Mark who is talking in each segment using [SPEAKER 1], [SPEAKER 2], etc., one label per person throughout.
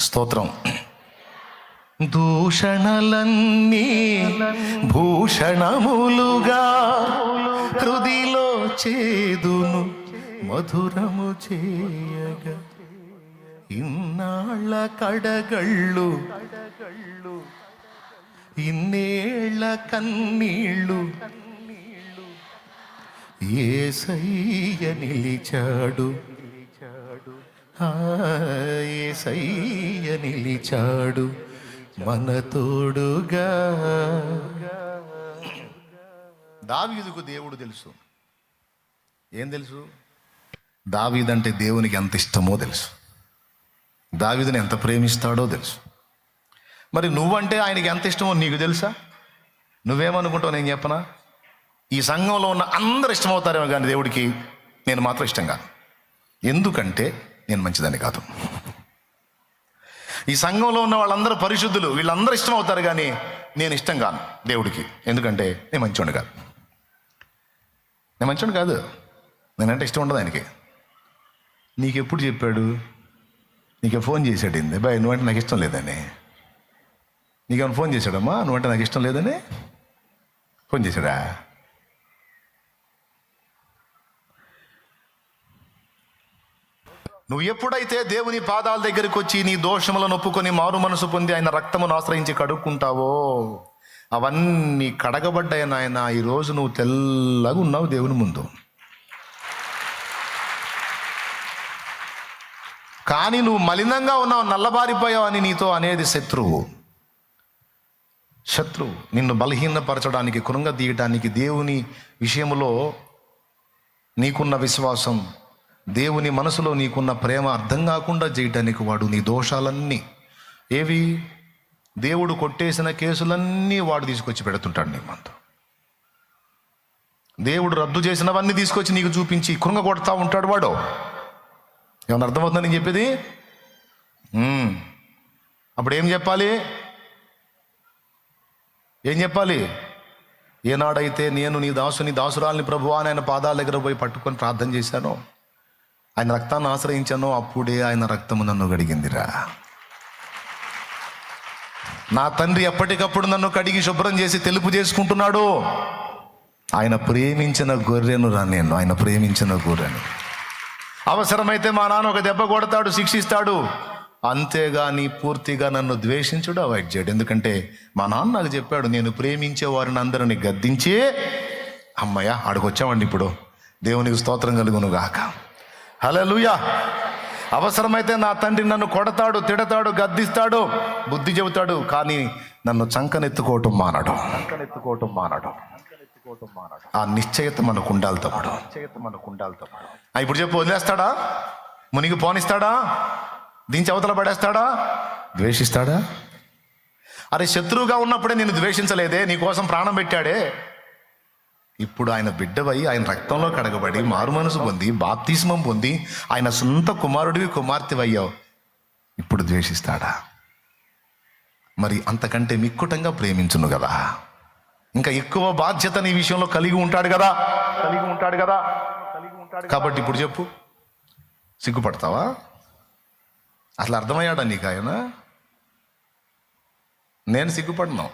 [SPEAKER 1] స్తోత్రం. దూషణలన్నీ భూషణములుగా హృదిలో చేదును మధురము చేయగా. ఇన్నాళ్ళ కడగళ్ళు ఇన్నేళ్ళ కన్నీళ్ళు ఏసయ్య నిలిచాడు. ఏసయ్య నిలిచాడు మన తోడుగా. దావీదుకు దేవుడు తెలుసు. ఏం తెలుసు? దావీదంటే దేవునికి ఎంత ఇష్టమో తెలుసు. దావీదుని ఎంత ప్రేమిస్తాడో తెలుసు. మరి నువ్వంటే ఆయనకి ఎంత ఇష్టమో నీకు తెలుసా? నువ్వేమనుకుంటావు నేను చెప్పనా? ఈ సంఘంలో ఉన్న అందరు ఇష్టమవుతారేమో కానీ దేవుడికి నేను మాత్రం ఇష్టం కాదు ఎందుకంటే నేను మంచిదని కాదు. ఈ సంఘంలో ఉన్న వాళ్ళందరూ పరిశుద్ధులు వీళ్ళందరూ ఇష్టం అవుతారు కానీ నేను ఇష్టం కాను దేవుడికి. ఎందుకంటే నేను మంచివాడు కాదు. నేను మంచివాడు కాదు. నేనంటే ఇష్టం ఉండదు ఆయనకి. నీకు ఎప్పుడు చెప్పాడు? నీకు ఫోన్ చేశాడు ఇంది బాయ్ నువ్వంటే నాకు ఇష్టం లేదని. నీకేమైనా ఫోన్ చేశాడమ్మా? నువ్వంటే నాకు ఇష్టం లేదని? ఫోన్ చేశాడా? నువ్వు ఎప్పుడైతే దేవుని పాదాల దగ్గరికి వచ్చి నీ దోషములను ఒప్పుకొని మారు మనసు పొంది ఆయన రక్తమును ఆశ్రయించి కడుక్కుంటావో అవన్నీ కడగబడ్డాయి నాయన. ఈ రోజు నువ్వు తెల్లగా ఉన్నావు దేవుని ముందు. కానీ నువ్వు మలినంగా ఉన్నావు నల్లబారిపోయావు అని నీతో అనేది శత్రువు. శత్రువు. నిన్ను బలహీనపరచడానికి కృంగ తీయటానికి దేవుని విషయంలో నీకున్న విశ్వాసం దేవుని మనసులో నీకున్న ప్రేమ అర్థం కాకుండా చేయటానికి వాడు నీ దోషాలన్నీ. ఏవి? దేవుడు కొట్టేసిన కేసులన్నీ వాడు తీసుకొచ్చి పెడుతుంటాడు నీ మందు. దేవుడు రద్దు చేసినవన్నీ తీసుకొచ్చి నీకు చూపించి కృంగ కొడతా ఉంటాడు వాడు. ఏమన్నా అర్థమవుతుందని నేను చెప్పేది? అప్పుడు ఏం చెప్పాలి? ఏం చెప్పాలి? ఏనాడైతే నేను నీ దాసుని దాసురాల్ని ప్రభువా నేను పాదాల దగ్గర పోయి పట్టుకొని ప్రార్థన చేశాను ఆయన రక్తాన్ని ఆశ్రయించానో అప్పుడే ఆయన రక్తము నన్ను కడిగిందిరా. నా తండ్రి ఎప్పటికప్పుడు నన్ను కడిగి శుభ్రం చేసి తెలుపు చేసుకుంటున్నాడు. ఆయన ప్రేమించిన గొర్రెను రా నేను ఆయన ప్రేమించిన గొర్రెను. అవసరమైతే మా నాన్న ఒక దెబ్బ కొడతాడు శిక్షిస్తాడు. అంతేగాని పూర్తిగా నన్ను ద్వేషించుడు అవాయిడ్ చేయడు ఎందుకంటే మా నాన్న నాకు చెప్పాడు నేను ప్రేమించే వారిని అందరిని గద్దించి అమ్మయ్య ఆడికొచ్చామండి ఇప్పుడు. దేవునికి స్తోత్రం కలుగును గాక హల్లెలూయా. అవసరమైతే నా తండ్రి నన్ను కొడతాడు తిడతాడు గద్దిస్తాడు. బుద్ధి చెబుతాడు కానీ నన్ను చంకనెత్తుకోవటం మానడు. చంకనెత్తుకోవటం మానడు. ఆ నిశ్చయత మనకు ఉండాలి తమ్ముడు. మనకు ఉండాలి తమ్ముడు. ఆ, ఇప్పుడు చెప్పు వదిలేస్తాడా? మునిగి పోనిస్తాడా? దించి అవతల పడేస్తాడా? ద్వేషిస్తాడా? అరే శత్రువుగా ఉన్నప్పుడే నేను ద్వేషించలేదే? నీ కోసం ప్రాణం పెట్టాడే? ఇప్పుడు ఆయన బిడ్డవై ఆయన రక్తంలో కడగబడి మారు మనసు పొంది బాప్తిస్మం పొంది ఆయన సొంత కుమారుడివి కుమార్తెవయ్యావు. ఇప్పుడు ద్వేషిస్తాడా? మరి అంతకంటే మిక్కుటంగా ప్రేమించును కదా. ఇంకా ఎక్కువ బాధ్యత నీ విషయంలో కలిగి ఉంటాడు కదా. కలిగి ఉంటాడు కదా. కలిగి ఉంటాడు కాబట్టి ఇప్పుడు చెప్పు. సిగ్గుపడతావా? అసలు అర్థమయ్యాడా నీకు ఆయన? నేను సిగ్గుపడినావు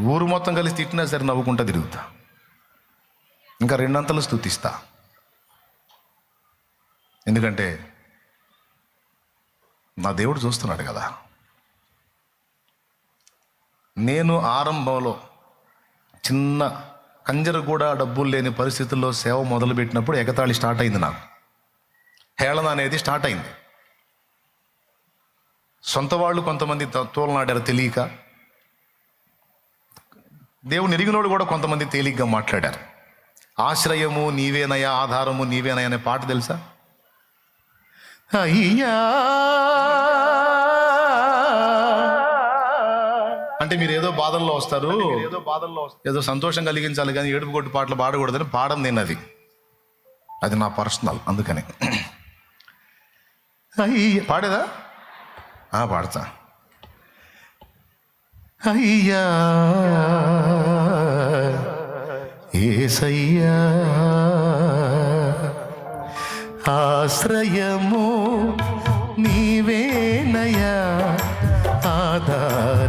[SPEAKER 1] ఊరు మొత్తం కలిసి తిట్టినా సరే నవ్వుకుంటా తిరుగుతా. ఇంకా రెండంతలు స్థుతిస్తా ఎందుకంటే నా దేవుడు చూస్తున్నాడు కదా. నేను ఆరంభంలో చిన్న కంజర కూడా డబ్బులు లేని పరిస్థితుల్లో సేవ మొదలుపెట్టినప్పుడు ఎగతాళి స్టార్ట్ అయింది నాకు. హేళన అనేది స్టార్ట్ అయింది. సొంత వాళ్ళు కొంతమంది తోలనాడారు తెలియక దేవుని ఎరిగినోడు కూడా కొంతమంది తేలిగ్గా మాట్లాడారు. ఆశ్రయము నీవేనయా ఆధారము నీవేనయా అనే పాట తెలుసా? అయ్యా. అంటే మీరు ఏదో బాధల్లో వస్తారు. ఏదో బాధల్లో ఏదో సంతోషం కలిగించాలి కానీ ఏడుపు కొట్టి పాటలు పాడకూడదని పాడం నేను అది. అది నా పర్సనల్ అందుకని. పాడేదా? ఆ, పాడతా. అయ్యా. ఏసయ్యా ఆశ్రయము నీవేనయా ఆధార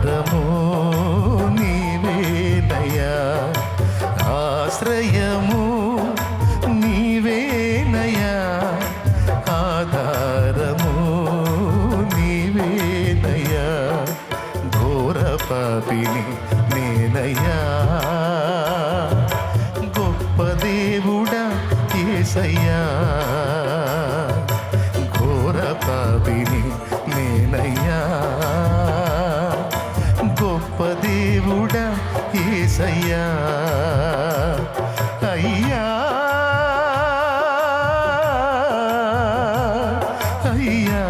[SPEAKER 1] ఏసయ్యా అయ్యా. అయ్యా.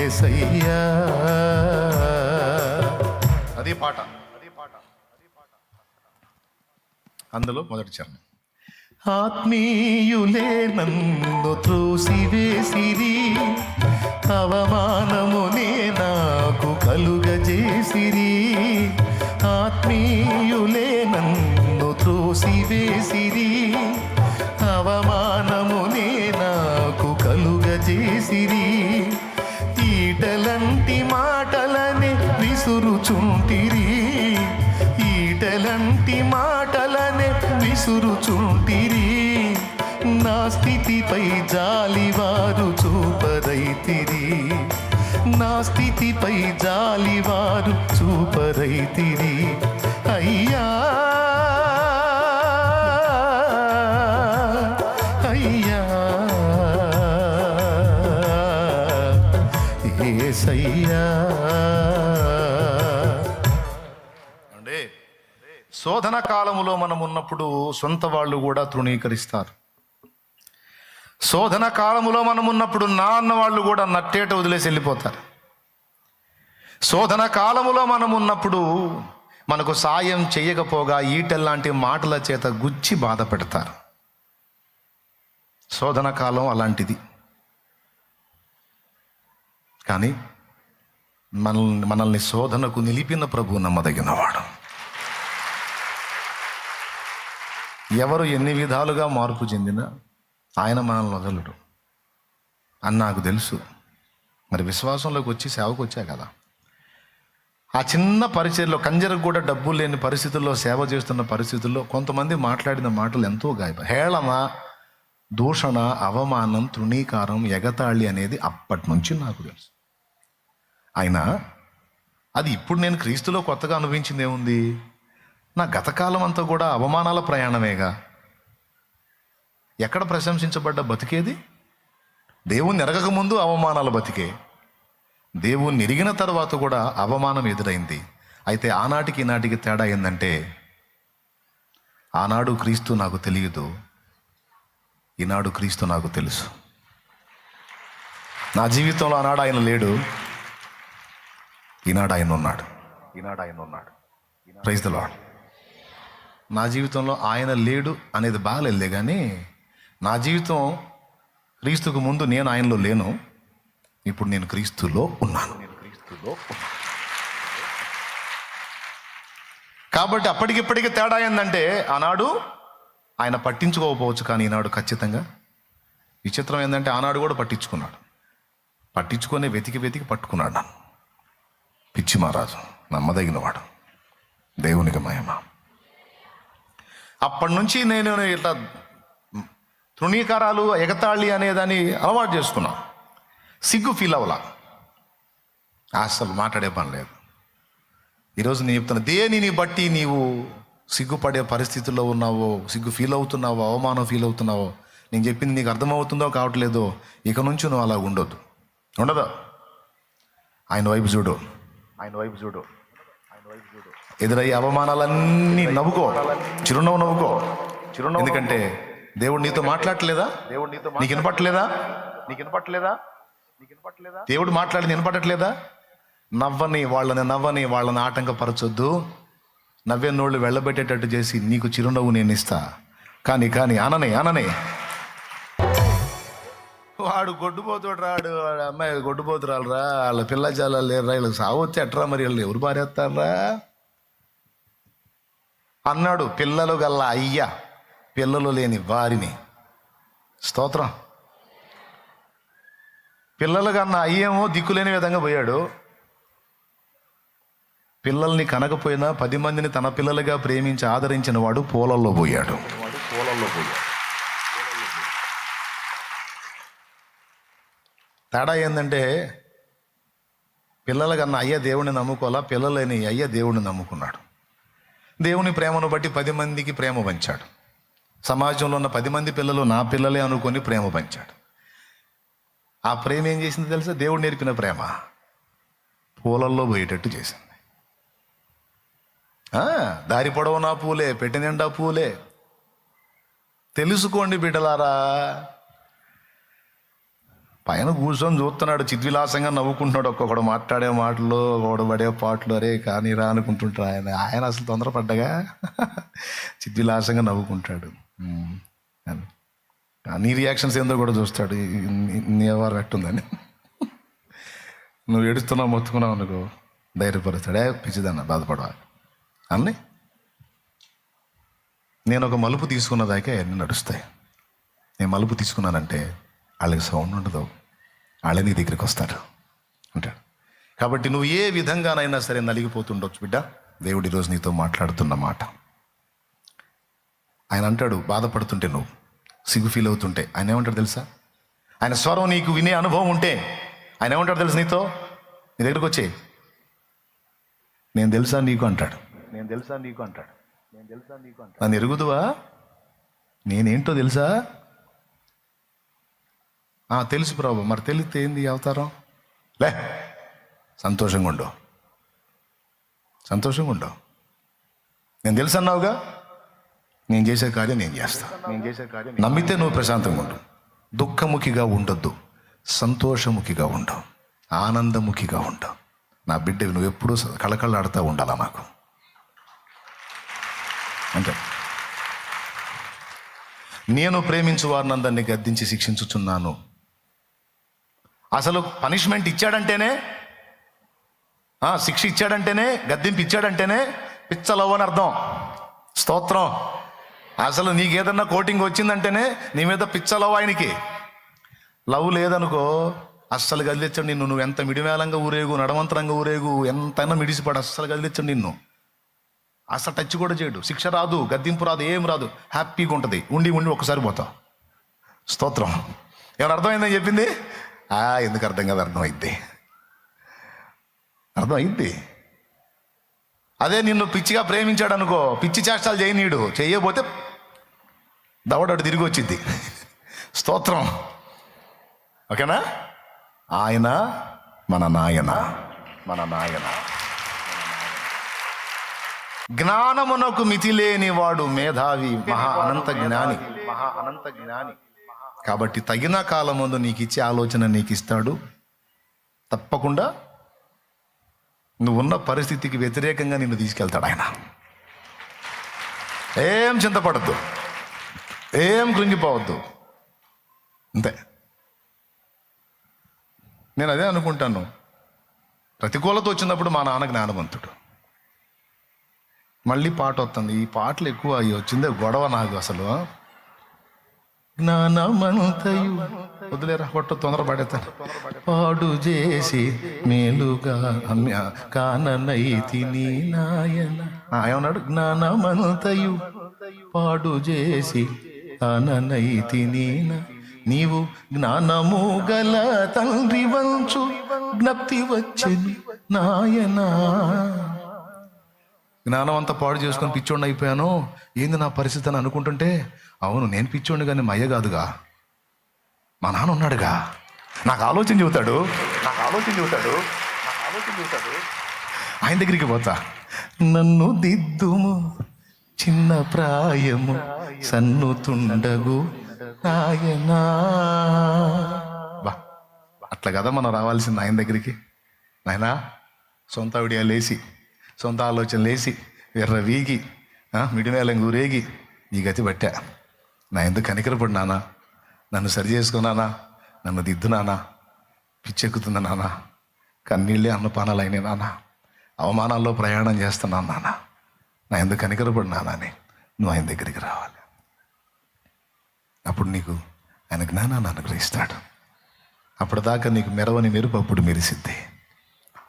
[SPEAKER 1] ఏసయ్యా అది పాట అది పాట అది పాట. అందులో మొదటి చరణం. ఆత్మీయులే నన్ను త్రోసివేసిరి అవమానమునే నాకు కలుగజేసిరి. ఆత్మీయ ఏసయ్యా అంటే శోధన కాలములో మనం ఉన్నప్పుడు సొంత వాళ్ళు కూడా తృణీకరిస్తారు. శోధన కాలములో మనం ఉన్నప్పుడు నా అన్న వాళ్ళు కూడా నట్టేట వదిలేసి వెళ్ళిపోతారు. శోధన కాలములో మనం ఉన్నప్పుడు మనకు సాయం చేయకపోగా ఈటెల్లాంటి మాటల చేత గుచ్చి బాధ పెడతారు. శోధన కాలం అలాంటిది. కానీ మనల్ని మనల్ని శోధనకు నిలిపిన ప్రభు నమ్మదగినవాడు. ఎవరు ఎన్ని విధాలుగా మార్పు చెందినా ఆయన మనల్ని వదలడు. అని నాకు తెలుసు. మరి విశ్వాసంలోకి వచ్చి సేవకు వచ్చా కదా? ఆ చిన్న పరిచయలో కంజరకు కూడా డబ్బులు లేని పరిస్థితుల్లో సేవ చేస్తున్న పరిస్థితుల్లో కొంతమంది మాట్లాడిన మాటలు ఎంతో గాయప హేళన దూషణ అవమానం తృణీకారం ఎగతాళి అనేది అప్పటి నుంచి నాకు తెలుసు. అయినా అది ఇప్పుడు నేను క్రీస్తులో కొత్తగా అనుభవించింది ఏముంది నా గతకాలం అంతా కూడా అవమానాల ప్రయాణమేగా. ఎక్కడ ప్రశంసించబడ్డ బతికేది? దేవుణ్ణి ఎరగక ముందు అవమానాలు బతికే. దేవుణ్ణి ఎరిగిన తర్వాత కూడా అవమానం ఎదురైంది. అయితే ఆనాటికి ఈనాటికి తేడా ఏంటంటే ఆనాడు క్రీస్తు నాకు తెలియదు. ఈనాడు క్రీస్తు నాకు తెలుసు. నా జీవితంలో ఆనాడు ఆయన లేడు. ఈనాడు ఆయన ఉన్నాడు ఈనాడు ఆయన ఉన్నాడు ప్రైజ్ ద లాడ్ నా జీవితంలో ఆయన లేడు అనేది బాగాలేదులే కానీ నా జీవితం క్రీస్తుకు ముందు నేను ఆయనలో లేను ఇప్పుడు నేను క్రీస్తులో ఉన్నాను. నేను క్రీస్తులో ఉన్నాను. కాబట్టి అప్పటికిప్పటికి తేడా ఏంటంటే ఆనాడు ఆయన పట్టించుకోకపోవచ్చు కానీ ఈనాడు ఖచ్చితంగా. విచిత్రం ఏంటంటే ఆనాడు కూడా పట్టించుకున్నాడు. పట్టించుకొని వెతికి వెతికి పట్టుకున్నాడు నన్ను. పిచ్చి మహారాజు నమ్మదగినవాడు. దేవునికి మహిమ. అప్పటి నుంచి నేను ఇట్లా తృణీకారాలు ఎగతాళి అనేదాన్ని అలవాటు చేసుకున్నా. సిగ్గు ఫీల్ అవ్వలా. అసలు మాట్లాడే పని లేదు. ఈరోజు నేను చెప్తున్నా దేనిని బట్టి నీవు సిగ్గుపడే పరిస్థితుల్లో ఉన్నావో సిగ్గు ఫీల్ అవుతున్నావో అవమానం ఫీల్ అవుతున్నావో నేను చెప్పింది నీకు అర్థమవుతుందో కావట్లేదో ఇక నుంచి నువ్వు అలా ఉండొద్దు. ఉండదా? ఆయన వైపు చూడు. ఆయన వైపు చూడు. ఎదురయ్యే అవమానాలన్నీ నవ్వుకో. చిరునవ్వు నవ్వుకో. చిరునవ్వు ఎందుకంటే దేవుడు నీతో మాట్లాడట్లేదా? దేవుడు నీతో నీకు వినపట్లేదా నీకు వినపట్లేదా నీకు వినపట్లేదా దేవుడు మాట్లాడి వినపడట్లేదా నవ్వని వాళ్ళని నవ్వని వాళ్ళని ఆటంకపరచొద్దు. నవ్వే నోళ్ళు వెళ్ళబెట్టేటట్టు చేసి నీకు చిరునవ్వు నేను ఇస్తా. కానీ కానీ అననే అననే వాడు గొడ్డుపోతుడు రాడు వాడు అమ్మాయి గొడ్డుపోతురాలరా వాళ్ళ పిల్ల జాలాలు లేరురా వీళ్ళకి సావొచ్చి ఎట్రా మరి వీళ్ళు ఎవరు పారేస్తారా అన్నాడు పిల్లలు గల్ల అయ్య పిల్లలు లేని వారిని. స్తోత్రం. పిల్లలు కన్నా అయ్యేమో దిక్కులేని విధంగా పోయాడు. పిల్లల్ని కనకపోయినా పది మందిని తన పిల్లలుగా ప్రేమించి ఆదరించిన వాడు పూలల్లో పోయాడు. వాడు పూలల్లో పోయాడు. తేడా ఏంటంటే పిల్లల కన్నా అయ్య దేవుడిని నమ్ముకోవాలా? పిల్లలని అయ్య దేవుడిని నమ్ముకున్నాడు. దేవుని ప్రేమను బట్టి పది మందికి ప్రేమ పంచాడు సమాజంలో ఉన్న పది మంది పిల్లలు నా పిల్లలే అనుకొని ప్రేమ పంచాడు ఆ ప్రేమ ఏం చేసింది తెలుసా? దేవుడు నేర్పిన ప్రేమ. పూలల్లో పోయేటట్టు చేసింది. దారి పొడవునా పూలే పెట్టినిండా పూలే. తెలుసుకోండి బిడ్డలారా. పైన కూర్చొని చూస్తున్నాడు చిద్విలాసంగా నవ్వుకుంటున్నాడు. ఒక్కొక్కడు మాట్లాడే మాటలు ఒకడు పడే పాటలు అరే కానీ రా అనుకుంటుంటాడు ఆయన. ఆయన అసలు తొందరపడ్డగా చిద్విలాసంగా నవ్వుకుంటాడు. నీ రియాక్షన్స్ ఏందో కూడా చూస్తాడు. నీ- ఎవరు ఎట్టుందని నువ్వు ఏడుస్తున్నావు మొత్తుకున్నావు అనుకో ధైర్యపరుస్తాడే. పిచ్చిదన్న బాధపడవా. అన్నీ? నేను ఒక మలుపు తీసుకున్న దాకా అన్నీ నడుస్తాయి. నేను మలుపు తీసుకున్నానంటే వాళ్ళకి సౌండ్ ఉండదు. వాళ్ళే నీ దగ్గరికి వస్తారు. అంటాడు. కాబట్టి నువ్వు ఏ విధంగానైనా సరే నలిగిపోతుండొచ్చు బిడ్డ. దేవుడి రోజు నీతో మాట్లాడుతున్న మాట. ఆయన అంటాడు బాధపడుతుంటే నువ్వు సిగ్గు ఫీల్ అవుతుంటే. ఆయన ఏమంటాడు తెలుసా? ఆయన స్వరం నీకు వినే అనుభవం ఉంటే. ఆయన ఏమంటాడు తెలుసు నీతో? నీ దగ్గరికి వచ్చే. నేను తెలుసా నీకు అంటాడు. నేను తెలుసా నీకు అంటాడు. నేను తెలుసా నీకు అంటాడు. నన్ను ఎరుగుదువా? నేనేంటో తెలుసా? తెలుసు ప్రభు. మరి తెలిస్తే ఏంది అవతారం? లే సంతోషంగా ఉండు సంతోషంగా ఉండు నేను తెలుసు అన్నావుగా నేను చేసే కార్యం నేను చేస్తా. నేను చేసే కార్యం నమ్మితే నువ్వు ప్రశాంతంగా ఉండు దుఃఖముఖిగా ఉండొద్దు. సంతోషముఖిగా ఉండు. ఆనందముఖిగా ఉండు. నా బిడ్డవి నువ్వు ఎప్పుడూ కళకళలాడుతూ ఉండాలా నాకు? అంటే నేను ప్రేమించు వారినందరినీ గద్దించి శిక్షించుచున్నాను. అసలు పనిష్మెంట్ ఇచ్చాడంటేనే శిక్ష ఇచ్చాడంటేనే గద్దింపు ఇచ్చాడంటేనే పిచ్చలవ్ అని అర్థం. స్తోత్రం. అసలు నీకేదన్నా కోటింగ్ వచ్చిందంటేనే నీ మీద పిచ్చలవ్ ఆయనకి. లవ్ లేదనుకో అస్సలు గదిలించండి నిన్ను. నువ్వు ఎంత మిడివేలంగా ఊరేగు నడవంతరంగా ఊరేగు ఎంతైనా మిడిసిపడు అస్సలు గదిలించండి నిన్ను. అసలు టచ్ కూడా చేయడు. శిక్ష రాదు గద్దింపు రాదు ఏం రాదు. హ్యాపీగా ఉంటుంది. ఉండి ఉండి ఒకసారి పోతావు స్తోత్రం. ఏమైనా అర్థమైందని చెప్పింది? ఎందుకు అర్థం కాదు అర్థమైద్ది అర్థమైద్ది అదే నిన్ను పిచ్చిగా ప్రేమించాడు అనుకో పిచ్చి చేష్టాలు చేయనీడు చేయకపోతే దవడాడు తిరిగి వచ్చింది స్తోత్రం ఓకేనా ఆయన మన నాయన మన నాయన జ్ఞానమునకు మితి లేని వాడు మేధావి మహా అనంత జ్ఞాని మహా అనంత జ్ఞాని కాబట్టి తగిన కాలమందు నీకు ఇచ్చే ఆలోచన నీకు ఇస్తాడు తప్పకుండా నువ్వున్న పరిస్థితికి వ్యతిరేకంగా నిన్ను తీసుకెళ్తాడు ఆయన. ఏం చింతపడద్దు. ఏం కృంగిపోవద్దు. అంతే. నేను అదే అనుకుంటాను. ప్రతికూలత వచ్చినప్పుడు మా నాన్న జ్ఞానవంతుడు. మళ్ళీ పాట వస్తుంది ఈ పాటలు ఎక్కువ అయ్యి వచ్చిందే గొడవ నాకు అసలు. జ్ఞానమంతయు. వదిలేరా కొట్ట తొందర పడేతాను పాడు చేసి మేలుగా అమ్య కాననైతి నీ నాయన. ఆ, ఏమన్నాడు? జ్ఞానమంతయు. పాడు చేసి కాననైతి నీ. నీవు జ్ఞానము గల తండ్రి వంచు జ్ఞప్తి వచ్చెను నాయనా. జ్ఞానం అంతా పాడు చేసుకొని పిచ్చోడిని అయిపోయాను. ఏంది నా పరిస్థితి అని అనుకుంటుంటే అవును నేను పిచ్చోడిని కానీ మయ్య కాదుగా. మా నాన్న ఉన్నాడుగా. నాకు ఆలోచన చెబుతాడు. నాకు ఆలోచన చెబుతాడు. నాకు ఆలోచన చెబుతాడు. ఆయన దగ్గరికి పోతా. నన్ను దిద్దుము చిన్న ప్రాయము సన్నుతుండగు నాయనా. బా అట్లా కదా మనం రావాల్సింది ఆయన దగ్గరికి. నాయనా సొంత విడియా లేచి సొంత ఆలోచన లేచి ఎర్ర వీగి మిడిమేళం ఊరేగి ఈ గతి పట్టా. నా ఎందుకు కనికరపడు నానా? నన్ను సరి చేసుకున్నానా నన్ను దిద్దునానా పిచ్చెక్కుతుంది నానా? కన్నీళ్ళే అన్నపానాలు నానా? నాన్న అవమానాల్లో ప్రయాణం చేస్తున్నాను నాన్న నా ఎందుకు కనికరపడు నానా అని నువ్వు ఆయన దగ్గరికి రావాలి. అప్పుడు నీకు ఆయన జ్ఞానాన్ని అనుగ్రహిస్తాడు. అప్పటిదాకా నీకు మెరవని మెరుపు అప్పుడు మెరిసిద్ది.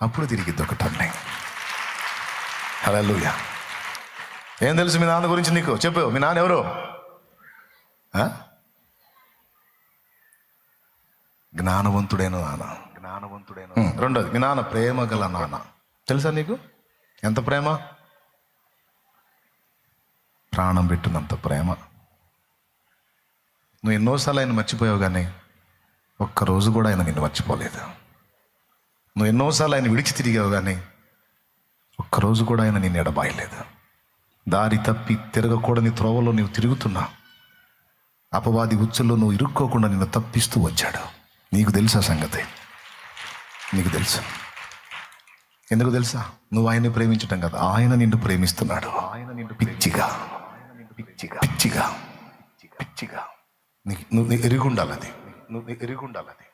[SPEAKER 1] అప్పుడు తిరిగి ఒక హలోయ ఏం తెలుసు మీ నాన్న గురించి నీకు? చెప్పు మీ నాన్న ఎవరు? జ్ఞానవంతుడైన నాన్న. జ్ఞానవంతుడైన రెండోది మీ నాన్న ప్రేమ గల నాన్న. తెలుసా నీకు? ఎంత ప్రేమ? ప్రాణం పెట్టినంత ప్రేమ. నువ్వు ఎన్నోసార్లు ఆయన మర్చిపోయావు కానీ ఒక్కరోజు కూడా ఆయన నిన్ను మర్చిపోలేదు. నువ్వు ఎన్నోసార్లు ఆయన విడిచి తిరిగావు కానీ ఒక్కరోజు కూడా ఆయన నిన్ను ఎడబాయలేదు. దారి తప్పి తిరగకూడని త్రోవలో నీవు తిరుగుతున్నా. అపవాది ఉచ్చుల్లో నువ్వు ఇరుక్కోకుండా నిన్ను తప్పిస్తూ వచ్చాడు. నీకు తెలుసా సంగతి? నీకు తెలుసు. ఎందుకు తెలుసా? నువ్వు ఆయన్ని ప్రేమించటం కదా ఆయన నిన్ను ప్రేమిస్తున్నాడు. ఆయన నిన్ను పిచ్చిగా. పిచ్చిగా. పిచ్చిగా. పిచ్చిగా నీకు నువ్వు నీకు ఎరిగి ఉండాలి అది నువ్వు ఎరిగి ఉండాలి అది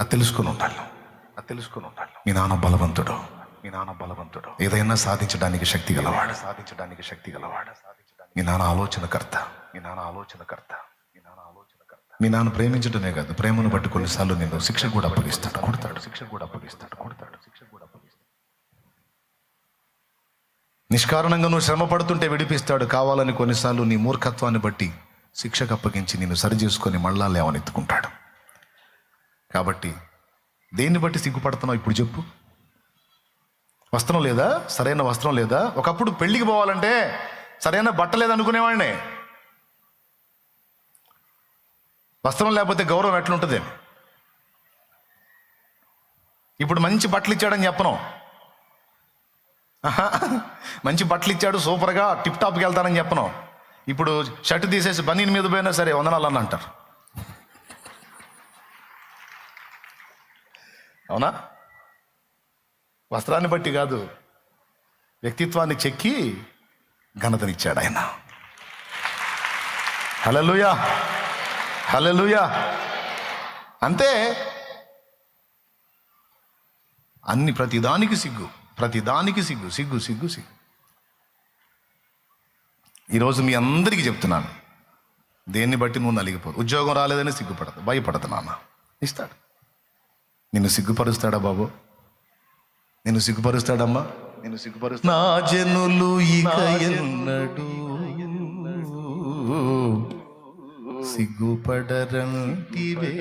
[SPEAKER 1] అది తెలుసుకొని ఉండాలి. అది తెలుసుకొని ఉండాలి. మీ నాన్న బలవంతుడు. మీ నాన్న బలవంతుడు. ఏదైనా సాధించడానికి శక్తి గలవాడు. సాధించడానికి శక్తి గలవాడు. మీ నాన్న ఆలోచనకర్త. మీ నాన్న ఆలోచనకర్త. మీ నాన్న ఆలోచనకర్త. మీ నాన్న ప్రేమించడమే కాదు ప్రేమను బట్టి కొన్నిసార్లు నేను శిక్ష కూడా అప్పగిస్తాడు. కొడతాడు శిక్ష కూడా అప్పగిస్తాడు కొడతాడు శిక్ష కూడా అప్పగిస్తాడు. నిష్కారణంగా నువ్వు శ్రమ పడుతుంటే విడిపిస్తాడు. కావాలని కొన్నిసార్లు నీ మూర్ఖత్వాన్ని బట్టి శిక్షకు అప్పగించి నిన్ను సరి చేసుకొని మళ్ళా లేవనెత్తుకుంటాడు. కాబట్టి దేన్ని బట్టి సిగ్గుపడుతున్నావు ఇప్పుడు చెప్పు? వస్త్రం లేదా? సరైన వస్త్రం లేదా? ఒకప్పుడు పెళ్ళికి పోవాలంటే సరైన బట్ట లేదనుకునేవాడిని వస్త్రం లేకపోతే గౌరవం ఎట్లుంటుంది? ఇప్పుడు మంచి బట్టలు ఇచ్చాడని చెప్పను. మంచి బట్టలు ఇచ్చాడు సూపర్గా టిప్ టాప్కి వెళ్తానని చెప్పను. ఇప్పుడు షర్ట్ తీసేసి బనీన్ మీద పోయినా సరే వందనాలు అని అంటారు అవునా? వస్త్రాన్ని బట్టి కాదు వ్యక్తిత్వాన్ని చెక్కి ఘనతనిచ్చాడు ఆయన. హలలుయా హలలుయా అంతే అన్ని ప్రతిదానికి సిగ్గు ప్రతిదానికి సిగ్గు సిగ్గు సిగ్గు సిగ్గు. ఈరోజు మీ అందరికీ చెప్తున్నాను దేన్ని బట్టి నువ్వు నలిగిపో ఉద్యోగం రాలేదని సిగ్గుపడదు భయపడదు నాన్న. ఇస్తాడు. నిన్ను సిగ్గుపరుస్తాడా బాబు? నిన్ను సిగ్గుపరుస్తాడమ్మా. నిన్ను సిగ్గుపరుస్తా నా జనులు ఇక ఎన్నడు సిగ్గుపడరంటివే.